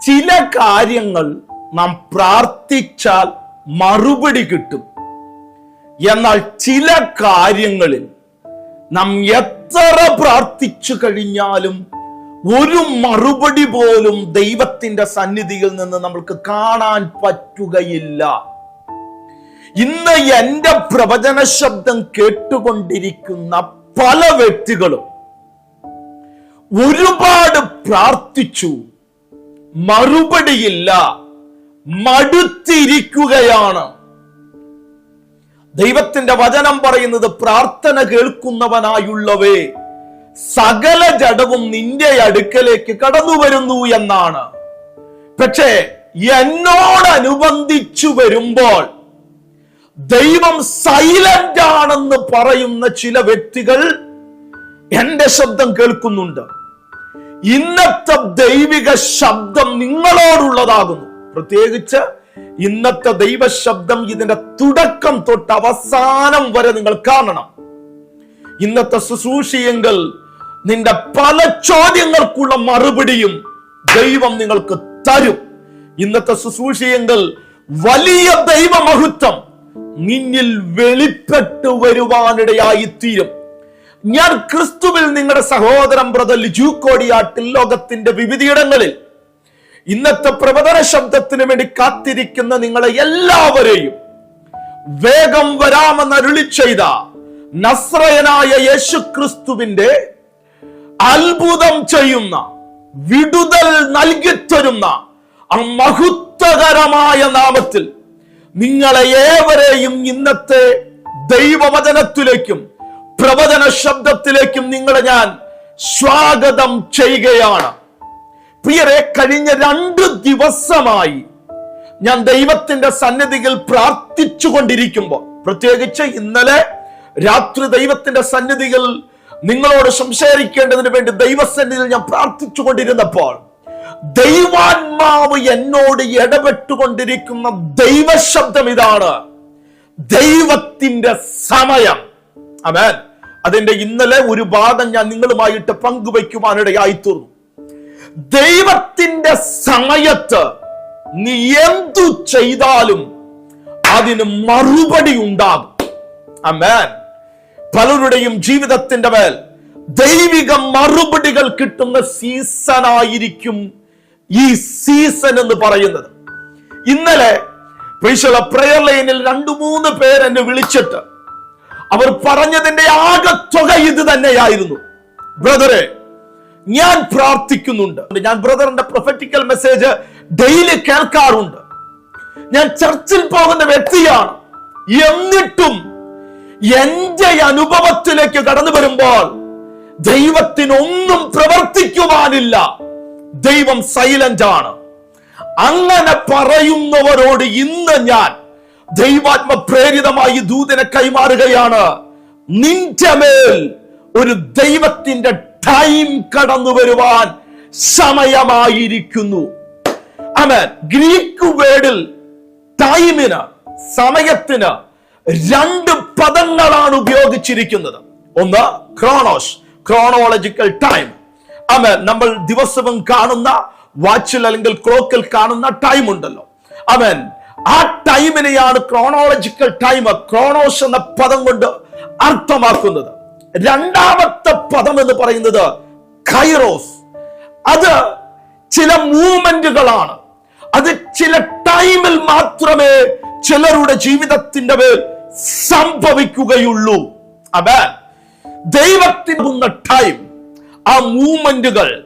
ചില കാര്യങ്ങൾ നാം പ്രാർത്ഥിച്ചാൽ മറുപടി കിട്ടും. എന്നാൽ ചില കാര്യങ്ങളിൽ നാം എത്ര പ്രാർത്ഥിച്ചു കഴിഞ്ഞാലും ഒരു മറുപടി പോലും ദൈവത്തിന്റെ സന്നിധിയിൽ നിന്ന് നമ്മൾക്ക് കാണാൻ പറ്റുകയില്ല. ഇന്ന് എന്റെ പ്രവചന ശബ്ദം കേട്ടുകൊണ്ടിരിക്കുന്ന പല വ്യക്തികളും ഒരുപാട് പ്രാർത്ഥിച്ചു. മറുപടിയില്ല. മടുത്തിരിക്കുകയാണ്. ദൈവത്തിന്റെ വചനം പറയുന്നത് പ്രാർത്ഥന കേൾക്കുന്നവനായുള്ളവേ സകല ജഡവും നിന്റെ അടുക്കലേക്ക് കടന്നു വരുന്നു എന്നാണ്. പക്ഷേ എന്നോടനുബന്ധിച്ചു വരുമ്പോൾ ദൈവം സൈലന്റ് ആണെന്ന് പറയുന്ന ചില വ്യക്തികൾ എന്റെ ശബ്ദം കേൾക്കുന്നുണ്ട്. ഇന്നത്തെ ദൈവിക ശബ്ദം നിങ്ങളോടുള്ളതാകുന്നു. പ്രത്യേകിച്ച് ഇന്നത്തെ ദൈവ ശബ്ദം ഇതിന്റെ തുടക്കം തൊട്ട് അവസാനം വരെ നിങ്ങൾ കാണണം. ഇന്നത്തെ ശുശ്രൂഷയെങ്കിൽ നിന്റെ പല ചോദ്യങ്ങൾക്കുള്ള മറുപടിയും ദൈവം നിങ്ങൾക്ക് തരും. ഇന്നത്തെ ശുശ്രൂഷയെങ്കിൽ വലിയ ദൈവമഹത്വം നിന്നിൽ വെളിപ്പെട്ടു വരുവാനിടയായി തീരും ഞാൻ ക്രിസ്തുവിൽ നിങ്ങളുടെ സഹോദരം ബ്രദർ ലിജു കോടിയാട്ടിൽ ലോകത്തിന്റെ വിവിധയിടങ്ങളിൽ ഇന്നത്തെ പ്രബോധന ശബ്ദത്തിന് വേണ്ടി കാത്തിരിക്കുന്ന നിങ്ങളെ എല്ലാവരെയും വേഗം വരാമെന്ന് അരുളി ചെയ്ത നസ്രയനായ യേശു ക്രിസ്തുവിന്റെ അത്ഭുതം ചെയ്യുന്ന വിടുതൽ നൽകിത്തരുന്ന ആ മഹത്വകരമായ നാമത്തിൽ നിങ്ങളെ ഏവരെയും ഇന്നത്തെ ദൈവവചനത്തിലേക്കും പ്രവചന ശബ്ദത്തിലേക്കും നിങ്ങളെ ഞാൻ സ്വാഗതം ചെയ്യുകയാണ്. പ്രിയരെ കഴിഞ്ഞ രണ്ട് ദിവസമായി ഞാൻ ദൈവത്തിന്റെ സന്നിധിയിൽ പ്രാർത്ഥിച്ചു കൊണ്ടിരിക്കുമ്പോൾ പ്രത്യേകിച്ച് ഇന്നലെ രാത്രി ദൈവത്തിന്റെ സന്നിധിയിൽ നിങ്ങളോട് സംസാരിക്കേണ്ടതിന് വേണ്ടി ദൈവസന്നിധിയിൽ ഞാൻ പ്രാർത്ഥിച്ചു കൊണ്ടിരുന്നപ്പോൾ ദൈവാത്മാവ് എന്നോട് ഇടപെട്ടുകൊണ്ടിരിക്കുന്ന ദൈവശബ്ദം ഇതാണ് ദൈവത്തിന്റെ സമയം. അമേൻ അതിന്റെ ഇന്നലെ ഒരു ഭാഗം ഞാൻ നിങ്ങളുമായിട്ട് പങ്കുവയ്ക്കുവാനിടയായി തീർന്നു. ദൈവത്തിന്റെ സമയത്ത് നീ എന്തു ചെയ്താലും അതിന് മറുപടി ഉണ്ടാകും. പലരുടെയും ജീവിതത്തിന്റെ മേൽ ദൈവിക മറുപടികൾ കിട്ടുന്ന സീസണായിരിക്കും ഈ സീസൺ എന്ന് പറയുന്നത്. ഇന്നലെ പ്രയർ ലൈനിൽ രണ്ടു മൂന്ന് പേരെന്നെ വിളിച്ചിട്ട് അവർ പറഞ്ഞതിന്റെ ആകെ തുക ഇത് തന്നെയായിരുന്നു. ബ്രദറെ ഞാൻ പ്രാർത്ഥിക്കുന്നുണ്ട്. ഞാൻ ബ്രദറിന്റെ പ്രൊഫറ്റിക്കൽ മെസ്സേജ് ഡെയിലി കേൾക്കാറുണ്ട്. ഞാൻ ചർച്ചിൽ പോകുന്ന വ്യക്തിയാണ്. എന്നിട്ടും എന്റെ അനുഭവത്തിലേക്ക് കടന്നു വരുമ്പോൾ ദൈവത്തിനൊന്നും പ്രവർത്തിക്കുവാനില്ല. ദൈവം സൈലന്റ് ആണ്. അങ്ങനെ പറയുന്നവരോട് ഇന്ന് ഞാൻ ദൈവാത്മ പ്രേരിതമായി ദൂതനെ കൈമാറുകയാണ്. നിന്റെ മേൽ ഒരു ദൈവത്തിന്റെ ടൈം കടന്നു വരുവാൻ സമയമായിരിക്കുന്നു. അമേൻ ഗ്രീക്ക് വേർഡിൽ ടൈമിന് സമയത്തിന് രണ്ട് പദങ്ങളാണ് ഉപയോഗിച്ചിരിക്കുന്നത്. ഒന്ന് ക്രോണോസ് ക്രോണോളജിക്കൽ ടൈം. അമേൻ നമ്മൾ ദിവസവും കാണുന്ന വാച്ചിൽ അല്ലെങ്കിൽ ക്ലോക്കിൽ കാണുന്ന ടൈം ഉണ്ടല്ലോ. അവൻ ആ ടൈമിനെയാണ് ക്രോണോളജിക്കൽ ടൈം ക്രോണോസ് എന്ന പദം കൊണ്ട് അർത്ഥമാക്കുന്നത്. രണ്ടാമത്തെ പദം എന്ന് പറയുന്നത് കൈറോസ് അത് ചില മൂവ്മെന്റുകളാണ് അത് ചില ടൈമിൽ മാത്രമേ ചിലരുടെ ജീവിതത്തിന്റെ മേൽ സംഭവിക്കുകയുള്ളൂ. അതെ ദൈവത്തിനുന്ന ടൈം ആ മൂവ്മെന്റുകൾ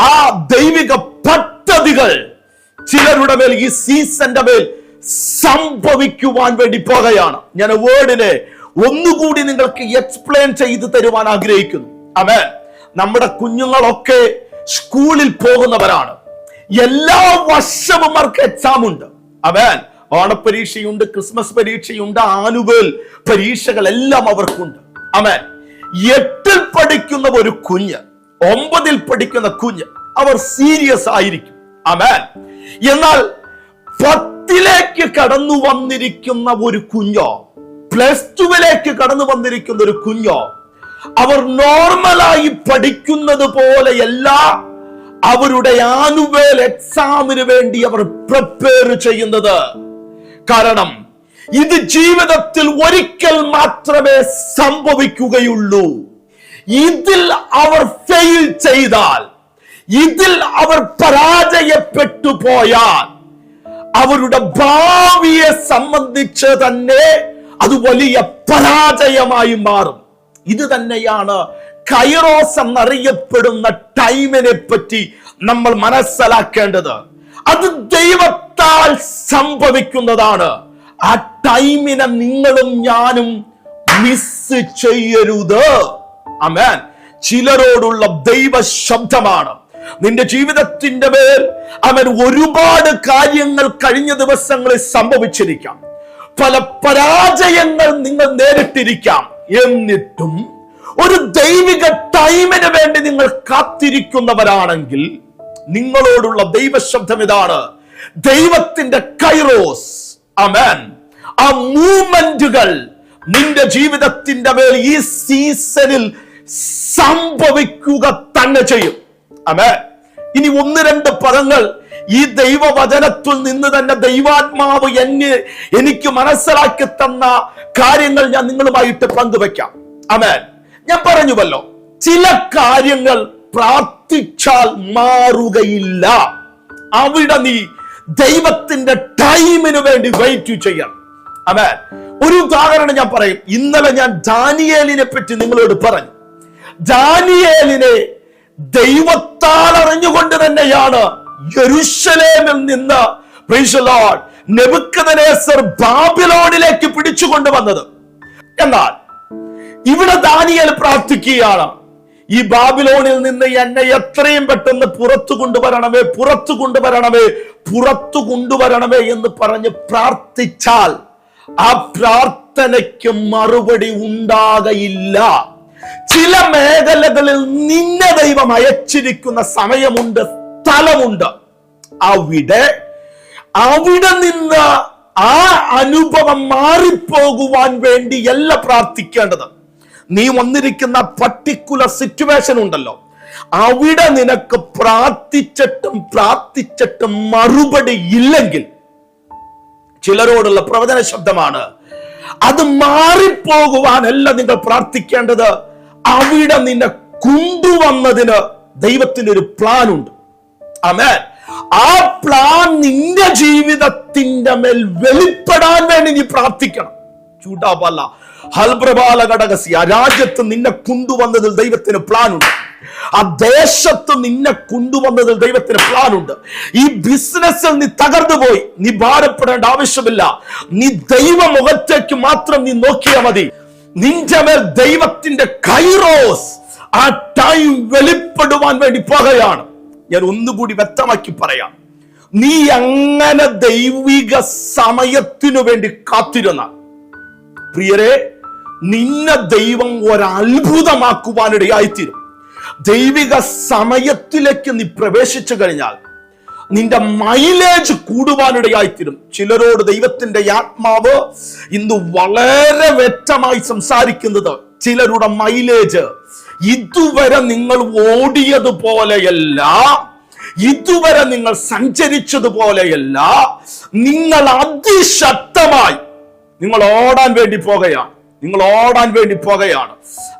ആ ദൈവിക പദ്ധതികൾ ചിലരുടെ മേൽ ഈ സീസന്റെ മേൽ സംഭവിക്കുവാൻ വേണ്ടി പോകുകയാണ്. ഞാൻ വേർഡിനെ ഒന്നുകൂടി നിങ്ങൾക്ക് എക്സ്പ്ലെയിൻ ചെയ്ത് തരുവാൻ ആഗ്രഹിക്കുന്നു. അവൻ നമ്മുടെ കുഞ്ഞുങ്ങളൊക്കെ സ്കൂളിൽ പോകുന്നവരാണ്. എല്ലാ വർഷവും അവർക്ക് എക്സാം ഉണ്ട്. അവൻ ഓണപ്പരീക്ഷയുണ്ട് ക്രിസ്മസ് പരീക്ഷയുണ്ട് ആനുവൽ പരീക്ഷകൾ എല്ലാം അവർക്കുണ്ട്. അവൻ എട്ടിൽ പഠിക്കുന്ന ഒരു കുഞ്ഞ് ഒമ്പതിൽ പഠിക്കുന്ന കുഞ്ഞ് അവർ സീരിയസ് ആയിരിക്കും. അവൻ എന്നാൽ പത്തിലേക്ക് കടന്നു വന്നിരിക്കുന്ന ഒരു കുഞ്ഞോ പ്ലസ് ടുവിലേക്ക് കടന്നു വന്നിരിക്കുന്ന ഒരു കുഞ്ഞോ അവർ നോർമലായി പഠിക്കുന്നത് പോലെയല്ല അവരുടെ ആനുവൽ എക്സാമിന് വേണ്ടി അവർ പ്രിപ്പയർ ചെയ്യുന്നത്. കാരണം ഇത് ജീവിതത്തിൽ ഒരിക്കൽ മാത്രമേ സംഭവിക്കുകയുള്ളൂ. ഇതിൽ അവർ ഫെയിൽ ചെയ്താൽ ഇതിൽ അവർ പരാജയപ്പെട്ടു പോയാൽ അവരുടെ ഭാവിയെ സംബന്ധിച്ച് തന്നെ അത് വലിയ പരാജയമായി മാറും. ഇത് തന്നെയാണ് കൈറോസ് എന്നറിയപ്പെടുന്ന ടൈമിനെ പറ്റി നമ്മൾ മനസ്സിലാക്കേണ്ടത്. അത് ദൈവത്താൽ സംഭവിക്കുന്നതാണ്. ആ ടൈമിനെ നിങ്ങളും ഞാനും മിസ് ചെയ്യരുത്. അമേൻ ചിലരോടുള്ള ദൈവ ശബ്ദമാണ് നിന്റെ ജീവിതത്തിന്റെ മേൽ അവൻ ഒരുപാട് കാര്യങ്ങൾ കഴിഞ്ഞ ദിവസങ്ങളിൽ സംഭവിച്ചിരിക്കാം. പല പരാജയങ്ങൾ നിങ്ങൾ നേരിട്ടിരിക്കാം. എന്നിട്ടും ഒരു ദൈവിക ടൈമിന് വേണ്ടി നിങ്ങൾ കാത്തിരിക്കുന്നവരാണെങ്കിൽ നിങ്ങളോടുള്ള ദൈവശബ്ദം ഇതാണ്. ദൈവത്തിന്റെ കൈറോസ്. അമേൻ ആ നിന്റെ ജീവിതത്തിന്റെ മേൽ ഈ സീസണിൽ സംഭവിക്കുക തന്നെ ചെയ്യും. അമേ ഇനി ഒന്ന് രണ്ട് പദങ്ങൾ ഈ ദൈവവചനത്തിൽ നിന്ന് തന്നെ ദൈവാത്മാവ് എന്നെ എനിക്ക് മനസ്സിലാക്കി തന്ന കാര്യങ്ങൾ ഞാൻ നിങ്ങളുമായിട്ട് പങ്കുവെക്കാം അമേൻ. ഞാൻ പറഞ്ഞുവല്ലോ ചില കാര്യങ്ങൾ പ്രാർത്ഥിച്ചാൽ മാറുകയില്ല. അവിടെ നീ ദൈവത്തിന്റെ ടൈമിന് വേണ്ടി വെയിറ്റ് ചെയ്യണം. അമേൻ. ഒരു ഉദാഹരണം ഞാൻ പറയും. ഇന്നലെ ഞാൻ ദാനിയേലിനെ പറ്റി നിങ്ങളോട് പറഞ്ഞു. ദാനിയേലിനെ ദൈവത്താൽ അറിഞ്ഞുകൊണ്ട് തന്നെയാണ് യരുഷലേമിൽ നിന്ന് നെബുക്കദനേസർ ബാബിലോണിലേക്ക് പിടിച്ചുകൊണ്ട് വന്നത്. എന്നാൽ ഇവിടെ ദാനിയൽ പ്രാർത്ഥിക്കുകയാണ് ഈ ബാബിലോണിൽ നിന്ന് എന്നെ എത്രയും പെട്ടെന്ന് പുറത്തു കൊണ്ടുവരണമേ പുറത്തു കൊണ്ടുവരണമേ പുറത്തു കൊണ്ടുവരണമേ എന്ന് പറഞ്ഞ് പ്രാർത്ഥിച്ചാൽ ആ പ്രാർത്ഥനയ്ക്ക് മറുപടി ഉണ്ടാകയില്ല. ചില മേഖലകളിൽ നിന്നെ ദൈവം അയച്ചിരിക്കുന്ന സമയമുണ്ട് സ്ഥലമുണ്ട്. അവിടെ അവിടെ നിന്ന് ആ അനുഭവം മാറിപ്പോകുവാൻ വേണ്ടിയല്ല പ്രാർത്ഥിക്കേണ്ടത്. നീ വന്നിരിക്കുന്ന പർട്ടിക്കുലർ സിറ്റുവേഷൻ ഉണ്ടല്ലോ. അവിടെ നിനക്ക് പ്രാർത്ഥിച്ചിട്ടും പ്രാർത്ഥിച്ചിട്ടും മറുപടി ഇല്ലെങ്കിൽ ചിലരോടുള്ള പ്രവചന ശബ്ദമാണ് അത് മാറിപ്പോകുവാനല്ല നിങ്ങൾ പ്രാർത്ഥിക്കേണ്ടത്. അവിടെ നിന്നെ കൊണ്ടുവന്നതിന് ദൈവത്തിന് ഒരു പ്ലാൻ ഉണ്ട് അമേൻ ആ പ്ലാൻ നിന്റെ ജീവിതത്തിന്റെ മേൽ വെളിപ്പെടാൻ വേണ്ടി നീ പ്രാർത്ഥിക്കണം. ചൂടാപല്ല ഹൽപ്രബാല ഘടകസി ആ രാജ്യത്ത് നിന്നെ കൊണ്ടുവന്നതിൽ ദൈവത്തിന് പ്ലാൻ ഉണ്ട് ആ ദേശത്ത് നിന്നെ കൊണ്ടുവന്നതിൽ ദൈവത്തിന് പ്ലാൻ ഉണ്ട് ഈ ബിസിനസ്സിൽ നീ തകർന്നു പോയി. നീ ഭാരപ്പെടേണ്ട ആവശ്യമില്ല. നീ ദൈവ മുഖത്തേക്ക് മാത്രം നീ നോക്കിയാൽ മതി. നിന്റെ മേൽ ദൈവത്തിന്റെ കൈറോസ് ആ ടൈം വെളിപ്പെടുവാൻ വേണ്ടി പോകുകയാണ്. ഞാൻ ഒന്നുകൂടി വ്യക്തമാക്കി പറയാം. നീ അങ്ങനെ ദൈവിക സമയത്തിനു വേണ്ടി കാത്തിരുന്ന പ്രിയരെ നിന്നെ ദൈവം ഒരത്ഭുതമാക്കുവാനിടയായിത്തീരും. ദൈവിക സമയത്തിലേക്ക് നീ പ്രവേശിച്ചു കഴിഞ്ഞാൽ നിന്റെ മൈലേജ് കൂടുവാനിടയായിത്തീരും. ചിലരോട് ദൈവത്തിന്റെ ആത്മാവ് ഇന്ന് വളരെ വ്യക്തമായി സംസാരിക്കുന്നത് ചിലരുടെ മൈലേജ് ഇതുവരെ നിങ്ങൾ ഓടിയതുപോലെയല്ല. ഇതുവരെ നിങ്ങൾ സഞ്ചരിച്ചതുപോലെയല്ല. നിങ്ങൾ അതിശക്തമായി നിങ്ങൾ ഓടാൻ വേണ്ടി പോകുകയാണ്. നിങ്ങൾ ഓടാൻ വേണ്ടി പോകുകയാണ്.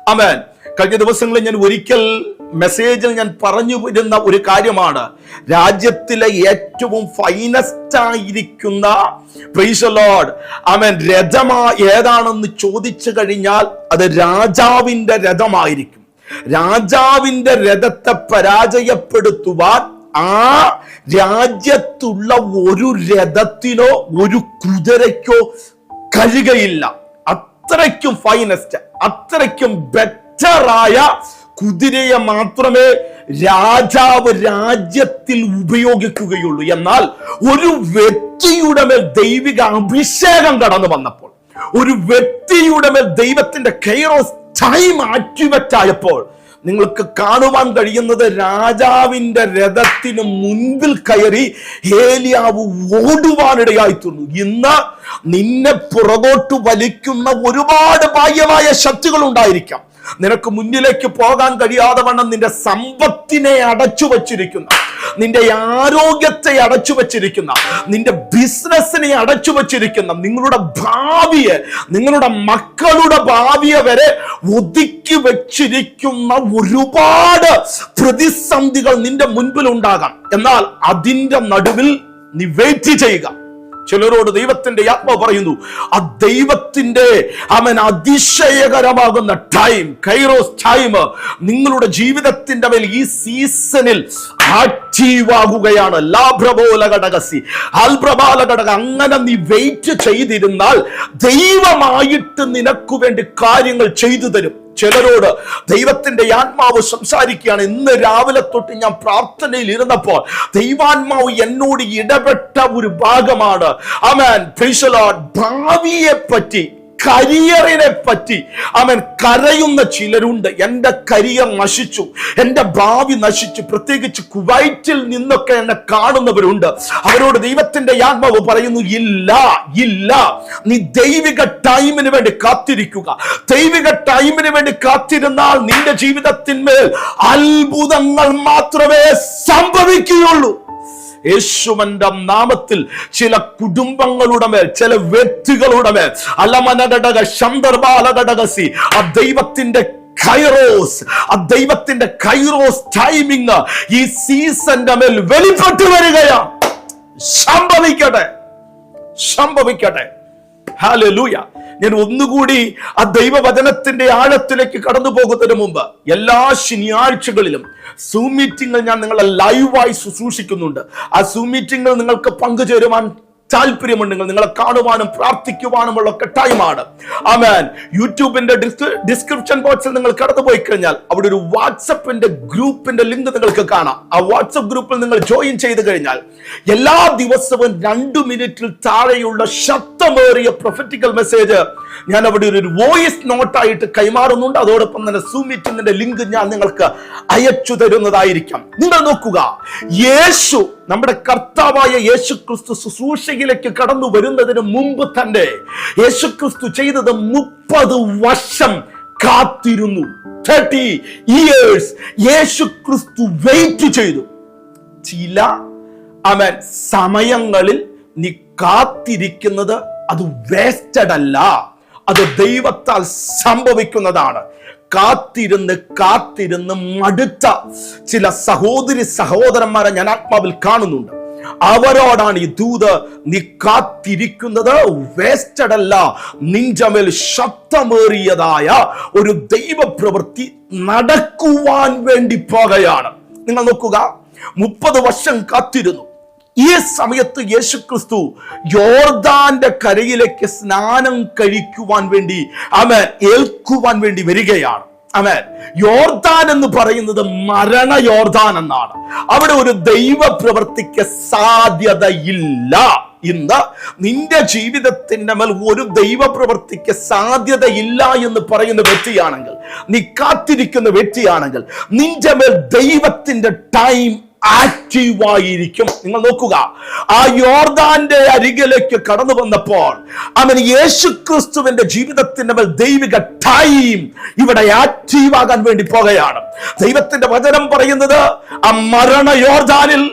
അമേൻ കഴിഞ്ഞ ദിവസങ്ങളിൽ ഞാൻ ഒരിക്കൽ മെസ്സേജിൽ ഞാൻ പറഞ്ഞു വരുന്ന ഒരു കാര്യമാണ്. രാജ്യത്തിലെ ഏറ്റവും ഫൈനസ്റ്റ് ആയിരിക്കുന്ന ലോർഡ് അവൻ രഥമാ ഏതാണെന്ന് ചോദിച്ചു കഴിഞ്ഞാൽ അത് രാജാവിന്റെ രഥമായിരിക്കും. രാജാവിന്റെ രഥത്തെ പരാജയപ്പെടുത്തുവാൻ ആ രാജ്യത്തുള്ള ഒരു രഥത്തിനോ ഒരു കുതിരയ്ക്കോ കഴിയുകയില്ല. അത്രയ്ക്കും ഫൈനസ്റ്റ് അത്രയ്ക്കും ബെറ്ററായ കുതിരയെ മാത്രമേ രാജാവ് രാജ്യത്തിൽ ഉപയോഗിക്കുകയുള്ളൂ. എന്നാൽ ഒരു വ്യക്തിയുടെ മേൽ ദൈവിക അഭിഷേകം കടന്നു വന്നപ്പോൾ ഒരു വ്യക്തിയുടെ മേൽ ദൈവത്തിന്റെ കെയറോസ് ടൈം മാറ്റിവെച്ചായപ്പോൾ നിങ്ങൾക്ക് കാണുവാൻ കഴിയുന്നത് രാജാവിന്റെ രഥത്തിന് മുൻപിൽ കയറി ഹേലിയാവ് ഓടുവാനിടയായി തീർന്നു. ഇന്ന് നിന്നെ പുറകോട്ട് വലിക്കുന്ന ഒരുപാട് ബാഹ്യമായ ശക്തികൾ ഉണ്ടായിരിക്കാം. നിനക്ക് മുന്നിലേക്ക് പോകാൻ കഴിയാതെ വണ്ണം നിന്റെ സമ്പത്തിനെ അടച്ചു വച്ചിരിക്കുന്ന നിന്റെ ആരോഗ്യത്തെ അടച്ചു വച്ചിരിക്കുന്ന നിന്റെ ബിസിനസ്സിനെ അടച്ചു വച്ചിരിക്കുന്ന നിങ്ങളുടെ ഭാവിയെ നിങ്ങളുടെ മക്കളുടെ ഭാവിയെ വരെ ഒതുക്കി വെച്ചിരിക്കുന്ന ഒരുപാട് പ്രതിസന്ധികൾ നിന്റെ മുൻപിൽ ഉണ്ടാകാം എന്നാൽ അതിന്റെ നടുവിൽ നീ വെയിറ്റ് ചെയ്യുക. ചിലരോട് ദൈവത്തിന്റെ ആത്മാവ് പറയുന്നു ആ ദൈവത്തിന്റെ അവൻ അതിശയകരമാകുന്ന ടൈം കൈറോസ് ടൈം നിങ്ങളുടെ ജീവിതത്തിന്റെ മേൽ ഈ സീസണിൽ ആക്റ്റീവ് ആകുകയാണ് ലാഭ്രബോല ഘടകസി. അൽപ്രബാല ഘടക. അങ്ങനെ നീ വെയിറ്റ് ചെയ്തിരുന്നാൽ ദൈവമായിട്ട് നിനക്ക് വേണ്ടി കാര്യങ്ങൾ ചെയ്തു തരും. ചിലരോട് ദൈവത്തിന്റെ ആത്മാവ് സംസാരിക്കുകയാണ്. ഇന്ന് രാവിലെ തൊട്ട് ഞാൻ പ്രാർത്ഥനയിൽ ഇരുന്നപ്പോൾ ദൈവാത്മാവ് എന്നോട് ഇടപെട്ട ഒരു ഭാഗമാണ്. അമൻ ഭാവിയെ പറ്റി കരിയറിനെ പറ്റി അവൻ കരയുന്ന ചിലരുണ്ട്. എന്റെ കരിയർ നശിച്ചു. എന്റെ ഭാവി നശിച്ചു. പ്രത്യേകിച്ച് കുവൈറ്റിൽ നിന്നൊക്കെ എന്നെ കാണുന്നവരുണ്ട്. അവരോട് ദൈവത്തിന്റെ ആത്മാവ് പറയുന്നു ഇല്ല ഇല്ല. നീ ദൈവിക ടൈമിന് വേണ്ടി കാത്തിരിക്കുക. ദൈവിക ടൈമിന് വേണ്ടി കാത്തിരുന്നാൽ നിന്റെ ജീവിതത്തിന്മേൽ അത്ഭുതങ്ങൾ മാത്രമേ സംഭവിക്കുകയുള്ളൂ. യേശുവന്റെ നാമത്തിൽ ചില കുടുംബങ്ങളുടെ മേൽ ചില വ്യക്തികളുടെ മേൽ. അലമനഘടക ശന്തർബാലഘടകസി ആ ദൈവത്തിന്റെ കൈറോസ് ആ ദൈവത്തിന്റെ കൈറോസ് ടൈമിങ് ഈ സീസന്റെ മേൽ വെളിപ്പെട്ടു വരികയാണ്. സംഭവിക്കട്ടെ. സംഭവിക്കട്ടെ. ഹാലൂയ ഞാൻ ഒന്നുകൂടി ആ ദൈവവചനത്തിന്റെ ആഴത്തിലേക്ക് കടന്നു പോകുന്നതിന് മുമ്പ് എല്ലാ ശനിയാഴ്ചകളിലും സൂം ഞാൻ നിങ്ങളെ ലൈവായി ശുശ്രൂഷിക്കുന്നുണ്ട്. ആ സൂം നിങ്ങൾക്ക് പങ്കുചേരുവാൻ താല്പര്യമുണ്ടെങ്കിൽ നിങ്ങളെ കാണുവാനും പ്രാർത്ഥിക്കുവാനും ഉള്ള ടൈമാണ് ആമേൻ. യൂട്യൂബിന്റെ ഡിസ്ക്രിപ്ഷൻ ബോക്സിൽ നിങ്ങൾ കടന്നുപോയി കഴിഞ്ഞാൽ അവിടെ ഒരു വാട്സപ്പിന്റെ ഗ്രൂപ്പിന്റെ ലിങ്ക് നിങ്ങൾക്ക് കാണാം. ആ വാട്സപ്പ് ഗ്രൂപ്പിൽ നിങ്ങൾ ജോയിൻ ചെയ്ത് കഴിഞ്ഞാൽ എല്ലാ ദിവസവും രണ്ടു മിനിറ്റിൽ താഴെയുള്ള ശബ്ദമേറിയ പ്രൊഫറ്റിക്കൽ മെസ്സേജ് ഞാൻ അവിടെ ഒരു വോയിസ് നോട്ടായിട്ട് കൈമാറുന്നുണ്ട്. അതോടൊപ്പം തന്നെ സൂമിറ്റിന്റെ ലിങ്ക് ഞാൻ നിങ്ങൾക്ക് അയച്ചു തരുന്നതായിരിക്കാം. നിങ്ങൾ നോക്കുക. യേശു നമ്മുടെ കർത്താവായ യേശു ക്രിസ്തു ശുശ്രൂഷയിലേക്ക് കടന്നു വരുന്നതിന് മുമ്പ് തന്നെ യേശു ക്രിസ്തു ചെയ്തത് മുപ്പത് വർഷം കാത്തിരുന്നു. തേർട്ടി ഇയേഴ്സ് യേശു ക്രിസ്തു വെയിറ്റ് ചെയ്തു. ചില അവൻ സമയങ്ങളിൽ നീ കാത്തിരിക്കുന്നത് അത് വേസ്റ്റഡ് അല്ല. അത് ദൈവത്താൽ സംഭവിക്കുന്നതാണ്. കാത്തിരുന്ന് കാത്തിരുന്ന് മടുത്ത ചില സഹോദരി സഹോദരന്മാരെ ഞാൻ ആത്മാവിൽ കാണുന്നുണ്ട്. അവരോടാണ് ഈ ദൂത് നീ കാത്തിരിക്കുന്നത് വേസ്റ്റഡ് അല്ല നിഞ്ചമേൽ ശക്തമേറിയതായ ഒരു ദൈവപ്രവൃത്തി നടക്കുവാൻ വേണ്ടി പോകുകയാണ് നിങ്ങൾ നോക്കുക മുപ്പത് വർഷം കാത്തിരുന്നു. ഈ സമയത്ത് യേശു ക്രിസ്തു യോർദാന്റെ കരയിലേക്ക് സ്നാനം കഴിക്കുവാൻ വേണ്ടി അവൻ ഏൽക്കുവാൻ വേണ്ടി വരികയാണ്. അവൻ യോർദാൻ എന്ന് പറയുന്നത് മരണ യോർദാൻ എന്നാണ്. അവിടെ ഒരു ദൈവ പ്രവർത്തിക്ക് സാധ്യതയില്ല. ഇന്ന് നിന്റെ ജീവിതത്തിന്റെ മേൽ ഒരു ദൈവ പ്രവർത്തിക്ക് സാധ്യതയില്ല എന്ന് പറയുന്ന വ്യക്തിയാണെങ്കിൽ നീ കാത്തിരിക്കുന്ന വ്യക്തിയാണെങ്കിൽ നിന്റെ മേൽ ദൈവത്തിന്റെ ടൈം ആക്റ്റീവായിരിക്കും. നിങ്ങൾ നോക്കുക ആ യോർദാന്റെ അരികിലേക്ക് കടന്നു വന്നപ്പോൾ അവൻ യേശു ക്രിസ്തുവിന്റെ ജീവിതത്തിന്റെ മേൽ ദൈവിക ടൈം ഇവിടെ ആക്റ്റീവ് ആകാൻ വേണ്ടി പോകുകയാണ് ദൈവത്തിന്റെ വചനം പറയുന്നത് ആ മരണ യോർദാനിൽ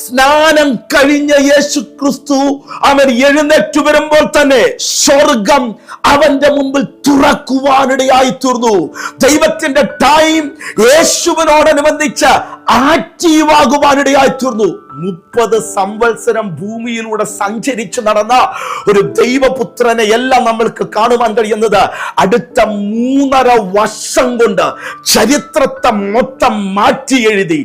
സ്നാനം കഴിഞ്ഞ യേശു ക്രിസ്തു അവൻ എഴുന്നേറ്റ് വരുമ്പോൾ തന്നെ സ്വർഗം അവന്റെ മുമ്പിൽ തുറക്കുവാനിടയായി തീർന്നു ദൈവത്തിന്റെ ടൈം യേശുവിനോടനുബന്ധിച്ച് ആക്റ്റീവ് ആകുവാനിടയായി തീർന്നു മുപ്പത് സംവത്സരം ഭൂമിയിലൂടെ സഞ്ചരിച്ചു നടന്ന ഒരു ദൈവപുത്രനെ എല്ലാം നമ്മൾക്ക് കാണുവാൻ കഴിയുന്നത് അടുത്ത മൂന്നര വർഷം കൊണ്ട് ചരിത്രത്തെ മൊത്തം മാറ്റി എഴുതി.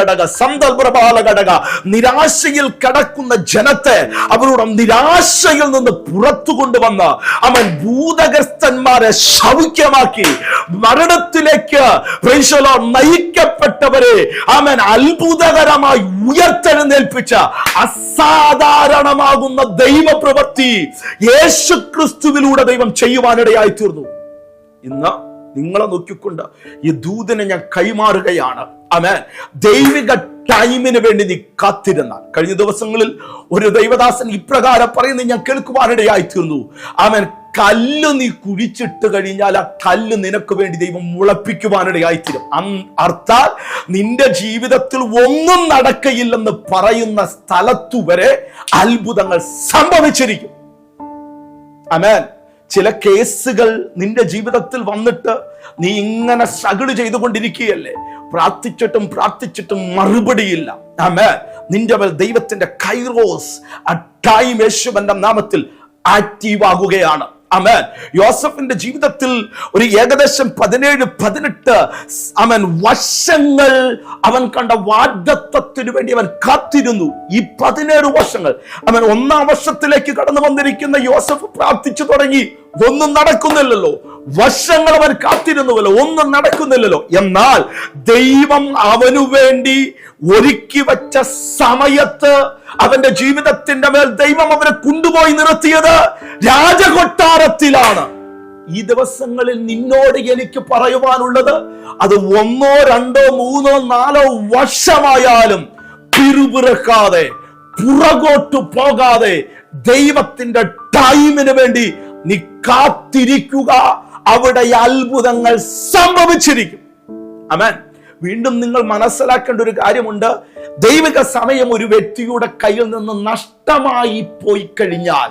ഘടക സന്തർഭബാലഘടക നിരാശയിൽ കിടക്കുന്ന ജനത്തെ അവരുടെ നിരാശയിൽ നിന്ന് പുറത്തു കൊണ്ടുവന്ന് അവൻ ഭൂതഗ്രസ്തന്മാരെ ശൗക്യമാക്കി മരണത്തിലേക്ക് നയിക്കപ്പെട്ടവരെ അവൻ അത്ഭുതകരമായി ഉയർത്തെഴുന്നേൽപ്പിച്ച അസാധാരണമാകുന്ന ദൈവപ്രവൃത്തി യേശു ക്രിസ്തുവിലൂടെ ദൈവം ചെയ്യുവാനിടയായി തീർന്നു. ഇന്ന് നിങ്ങളെ നോക്കിക്കൊണ്ട് ഈ ദൂതനെ ഞാൻ കൈമാറുകയാണ്. അമേൻ ദൈവിക ടൈമിന് വേണ്ടി നീ കാത്തിരുന്നാൽ. കഴിഞ്ഞ ദിവസങ്ങളിൽ ഒരു ദൈവദാസൻ ഇപ്രകാരം പറയുന്നത് ഞാൻ കേൾക്കുവാനിടയായി തീർന്നു. അവൻ കല്ല് നീ കുഴിച്ചിട്ട് കഴിഞ്ഞാൽ ആ കല്ല് നിനക്ക് വേണ്ടി ദൈവം മുളപ്പിക്കുവാനിടയായിത്തീരും. അർത്ഥാൽ നിന്റെ ജീവിതത്തിൽ ഒന്നും നടക്കയില്ലെന്ന് പറയുന്ന സ്ഥലത്തു വരെ അത്ഭുതങ്ങൾ സംഭവിച്ചിരിക്കും. അമേൻ ചില കേസുകൾ നിന്റെ ജീവിതത്തിൽ വന്നിട്ട് നീ ഇങ്ങനെ സകിട് ചെയ്തുകൊണ്ടിരിക്കുകയല്ലേ? പ്രാർത്ഥിച്ചിട്ടും പ്രാർത്ഥിച്ചിട്ടും മറുപടിയില്ല. ആമേൻ. നിന്റെ മേൽ ദൈവത്തിന്റെ കൈറോസ് ആ ടൈം യേശുവന്റെ നാമത്തിൽ ആക്റ്റീവ് ആകുകയാണ് അമേൻ യോസഫിന്റെ ജീവിതത്തിൽ ഒരു ഏകദേശം പതിനേഴ് പതിനെട്ട് അവൻ വർഷങ്ങൾ അവൻ കണ്ട വാഗ്ദത്വത്തിന് വേണ്ടി അവൻ കാത്തിരുന്നു. ഈ പതിനേഴ് വർഷങ്ങൾ അവൻ ഒന്നാം വർഷത്തിലേക്ക് കടന്നു വന്നിരിക്കുന്ന യോസഫ് പ്രാർത്ഥിച്ചു തുടങ്ങി. ഒന്നും നടക്കുന്നില്ലല്ലോ. വർഷങ്ങൾ അവൻ കാത്തിരുന്നുവല്ലോ ഒന്നും നടക്കുന്നില്ലല്ലോ. എന്നാൽ ദൈവം അവനു വേണ്ടി ഒരുക്കി വച്ച സമയത്ത് അവന്റെ ജീവിതത്തിന്റെ മേൽ ദൈവം അവനെ കൊണ്ടുപോയി നിർത്തിയത് രാജകൊട്ടാരത്തിലാണ്. ഈ ദിവസങ്ങളിൽ നിന്നോട് എനിക്ക് പറയുവാനുള്ളത് അത് ഒന്നോ രണ്ടോ മൂന്നോ നാലോ വർഷമായാലും പിറുപിറക്കാതെ പുറകോട്ട് പോകാതെ ദൈവത്തിന്റെ ടൈമിന് വേണ്ടി നീ കാത്തിരിക്കുക. അവിടെ അത്ഭുതങ്ങൾ സംഭവിച്ചിരിക്കും. അമേൻ വീണ്ടും നിങ്ങൾ മനസ്സിലാക്കേണ്ട ഒരു കാര്യമുണ്ട്. ദൈവിക സമയം ഒരു വ്യക്തിയുടെ കയ്യിൽ നിന്ന് നഷ്ടമായി പോയി കഴിഞ്ഞാൽ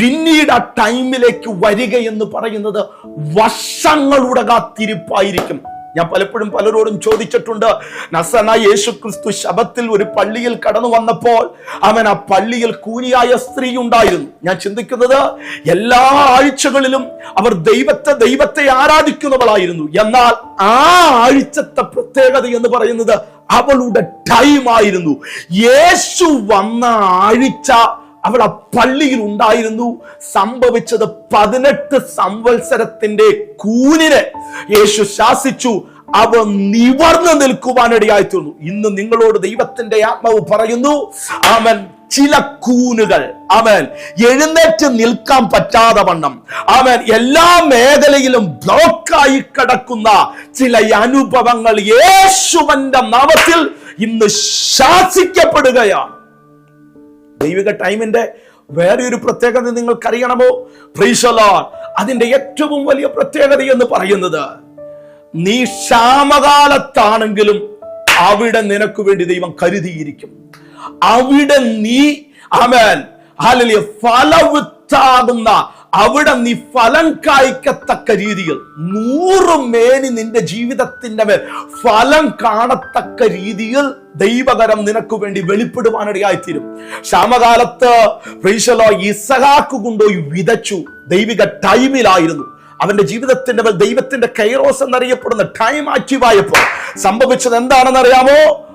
പിന്നീട് ആ ടൈമിലേക്ക് വരിക എന്ന് പറയുന്നത് വർഷങ്ങളുടെ കാത്തിരിപ്പായിരിക്കും. ഞാൻ പലപ്പോഴും പലരോടും ചോദിച്ചിട്ടുണ്ട് നസന യേശു ക്രിസ്തു ശബത്തിൽ ഒരു പള്ളിയിൽ കടന്നു വന്നപ്പോൾ അവൻ ആ പള്ളിയിൽ കൂനിയായ സ്ത്രീ ഉണ്ടായിരുന്നു. ഞാൻ ചിന്തിക്കുന്നത് എല്ലാ ആഴ്ചകളിലും അവർ ദൈവത്തെ ദൈവത്തെ ആരാധിക്കുന്നവളായിരുന്നു. എന്നാൽ ആ ആഴ്ചത്തെ പ്രത്യേകത എന്ന് പറയുന്നത് അവളുടെ ടൈം ആയിരുന്നു. യേശു വന്ന ആഴ്ച അവൾ ആ പള്ളിയിൽ ഉണ്ടായിരുന്നു. സംഭവിച്ചത് പതിനെട്ട് സംവത്സരത്തിന്റെ കൂനിനെ യേശു ശാസിച്ചു. അവ നിവർന്നു നിൽക്കുവാനിടയായി തീർന്നു ഇന്ന് നിങ്ങളോട് ദൈവത്തിന്റെ ആത്മാവ് പറയുന്നു അവൻ ചില കൂനുകൾ അവൻ എഴുന്നേറ്റ് നിൽക്കാൻ പറ്റാതെ വണ്ണം അവൻ എല്ലാ മേഖലയിലും ബ്ലോക്കായി കിടക്കുന്ന ചില അനുഭവങ്ങൾ യേശുവന്റെ നാമത്തിൽ ഇന്ന് ശാസിക്കപ്പെടുകയാണ്. ദൈവിക ടൈമിന്റെ വേറെ ഒരു പ്രത്യേകത നിങ്ങൾക്കറിയണമോ? പ്രീശലോ അതിന്റെ ഏറ്റവും വലിയ പ്രത്യേകത എന്ന് പറയുന്നത് നീ ക്ഷാമകാലത്താണെങ്കിലും അവിടെ നിനക്ക് വേണ്ടി ദൈവം കരുതിയിരിക്കും. അവിടെ നീ അവൻ അല്ലെങ്കിൽ ഫലവിത്താകുന്ന അവിടെ നീ ഫലം കായ്ക്കത്തക്ക രീതിയിൽ നൂറ് മേനി നിന്റെ ജീവിതത്തിന്റെ മേൽ ഫലം കാണത്തക്ക രീതിയിൽ ദൈവകരം നിനക്ക് വേണ്ടി വെളിപ്പെടുവാനിടയായിത്തീരും. ക്ഷാമകാലത്ത് പ്രീശലോ ഇസഹാക്ക് കൊണ്ടുപോയി വിതച്ചു. ദൈവിക ടൈമിലായിരുന്നു. അവന്റെ ജീവിതത്തിന്റെ ദൈവത്തിന്റെ കൈറോസ് എന്നറിയപ്പെടുന്ന ടൈം ആക്റ്റീവായപ്പോൾ സംഭവിച്ചത് എന്താണെന്ന്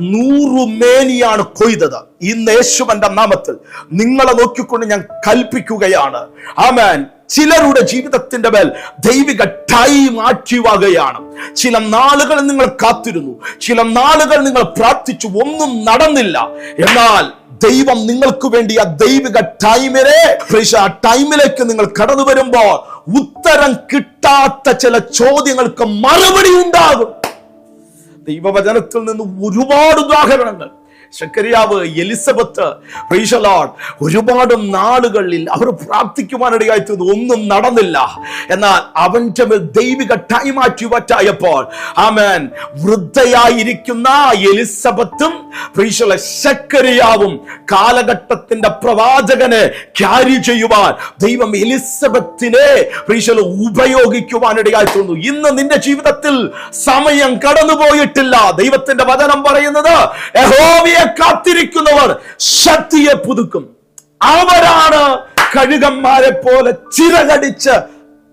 നൂറു മേനിയാണ് കൊയ്തത്. ഇന്ന് യേശുവന്റെ നാമത്തിൽ നിങ്ങളെ നോക്കിക്കൊണ്ട് ഞാൻ കൽപ്പിക്കുകയാണ്. ആമേൻ. ചിലരുടെ ജീവിതത്തിന്റെ മേൽ ദൈവിക ടൈം ആക്റ്റീവാകുകയാണ് ചില നാളുകൾ നിങ്ങൾ കാത്തിരുന്നു. ചില നാളുകൾ നിങ്ങൾ പ്രാർത്ഥിച്ചു. ഒന്നും നടന്നില്ല. എന്നാൽ ദൈവം നിങ്ങൾക്ക് വേണ്ടി ആ ദൈവിക ടൈമിനെ ആ ടൈമിലേക്ക് നിങ്ങൾ കടന്നു വരുമ്പോൾ ഉത്തരം കിട്ടാത്ത ചില ചോദ്യങ്ങൾക്ക് മറുപടി ഉണ്ടാകും. ദൈവവചനത്തിൽ നിന്ന് ഒരുപാട് ഉദാഹരണങ്ങൾ. ശക്കരിയാവ് എലിസബത്ത് റീഷലോൺ ഒരുപാട് നാളുകളിൽ അവർ പ്രാർത്ഥിക്കുവാനിടയായി തീർന്നു. ഒന്നും നടന്നില്ല. എന്നാൽ അവന്റെ മേൽ ദൈവിക ടൈം ആറ്റുപറ്റായപ്പോൾ ആമേൻ വൃദ്ധയായിരിക്കുന്ന എലിസബത്തും റീഷല ശക്കരിയാവും കാലഘട്ടത്തിന്റെ പ്രവാചകനെ ക്യാരി ചെയ്യുവാൻ ദൈവം എലിസബത്തിനെ റീഷല ഉപയോഗിക്കുവാനിടയായി തീർന്നു. ഇന്ന് നിന്റെ ജീവിതത്തിൽ സമയം കടന്നുപോയിട്ടില്ല. ദൈവത്തിന്റെ വചനം പറയുന്നത് യഹോവയെ കാത്തിരിക്കുന്നവർ ശക്തിയെ പുതുക്കും. അവരാണ് കഴുകന്മാരെ പോലെ ചിറകടിച്ച്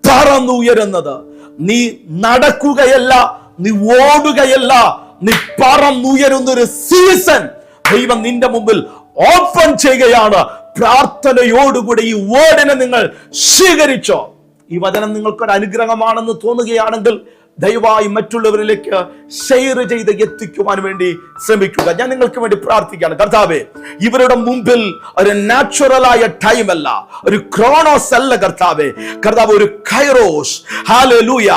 പറന്നുയരുന്നത്. നീ നടക്കുകയല്ല നീ ഓടുകയല്ല നീ പറന്നുയരുന്ന ഒരു സീസൺ ദൈവം നിന്റെ മുമ്പിൽ ഓപ്പൺ ചെയ്യുകയാണ്. പ്രാർത്ഥനയോടുകൂടി ഈ വേർഡിനെ നിങ്ങൾ സ്വീകരിച്ചോ. ഈ വചനം നിങ്ങൾക്കൊരു അനുഗ്രഹമാണെന്ന് തോന്നുകയാണെങ്കിൽ ദയവായി മറ്റുള്ളവരിലേക്ക് ഷെയർ ചെയ്ത് എത്തിക്കുവാൻ വേണ്ടി ശ്രമിക്കുക. ഞാൻ നിങ്ങൾക്ക് വേണ്ടി പ്രാർത്ഥിക്കുകയാണ്. കർത്താവെ ഇവരുടെ മുമ്പിൽ ഒരു നാച്ചുറലായ ടൈം അല്ല. ഒരു ക്രോണോസ് അല്ല കർത്താവെ. കർത്താവ് ഒരു കൈറോസ് ഹാലൂയ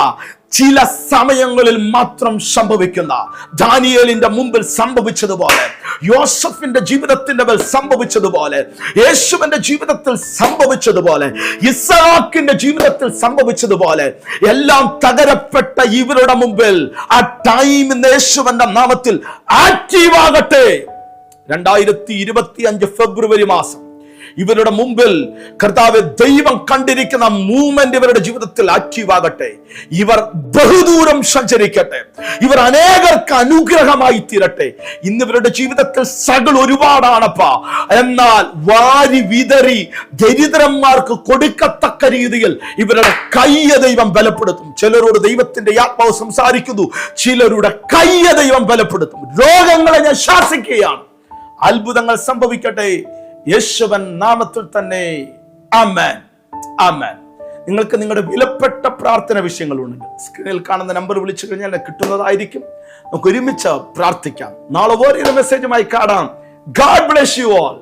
ചില സമയങ്ങളിൽ മാത്രം സംഭവിക്കുന്ന ദാനിയേലിന്റെ മുമ്പിൽ സംഭവിച്ചതുപോലെ യോസഫിന്റെ ജീവിതത്തിന്റെ മേൽ സംഭവിച്ചതുപോലെ യേശുവിന്റെ ജീവിതത്തിൽ സംഭവിച്ചതുപോലെ ഇസാക്കിന്റെ ജീവിതത്തിൽ സംഭവിച്ചതുപോലെ എല്ലാം തകരപ്പെട്ട ഇവരുടെ മുമ്പിൽ ആ ടൈം യേശുവിന്റെ നാമത്തിൽ ആക്റ്റീവ് ആകട്ടെ. രണ്ടായിരത്തി ഇരുപത്തി അഞ്ച് ഫെബ്രുവരി മാസം ഇവരുടെ മുമ്പിൽ കർത്താവ് ദൈവം കണ്ടിരിക്കുന്ന മൂവ്മെന്റ് ഇവരുടെ ജീവിതത്തിൽ ആക്റ്റീവ് ആകട്ടെ. ഇവർ ബഹുദൂരം സഞ്ചരിക്കട്ടെ. ഇവർ അനേകർക്ക് അനുഗ്രഹമായി തീരട്ടെ. ഇന്ന് ഇവരുടെ ജീവിതത്തിൽ സകൾ ഒരുപാടാണപ്പാ. എന്നാൽ വാരി വിതറി ദരിദ്രന്മാർക്ക് കൊടുക്കത്തക്ക രീതിയിൽ ഇവരുടെ കയ്യ ദൈവം ബലപ്പെടുത്തും. ചിലരോട് ദൈവത്തിന്റെ ആത്മാവ് സംസാരിക്കുന്നു. ചിലരുടെ കയ്യ ദൈവം ബലപ്പെടുത്തും. രോഗങ്ങളെ ഞാൻ ശാസിക്കുകയാണ്. അത്ഭുതങ്ങൾ സംഭവിക്കട്ടെ. യേശുവൻ നാമത്തിൽ തന്നെ. ആമേൻ. ആമേൻ. നിങ്ങൾക്ക് നിങ്ങളുടെ വിലപ്പെട്ട പ്രാർത്ഥന വിഷയങ്ങളുണ്ടെങ്കിൽ സ്ക്രീനിൽ കാണുന്ന നമ്പർ വിളിച്ചു കഴിഞ്ഞാൽ കിട്ടുന്നതായിരിക്കും. നമുക്ക് ഒരുമിച്ച് പ്രാർത്ഥിക്കാം. നാളെ ഓരോ മെസ്സേജുമായി കാണാം. God bless you all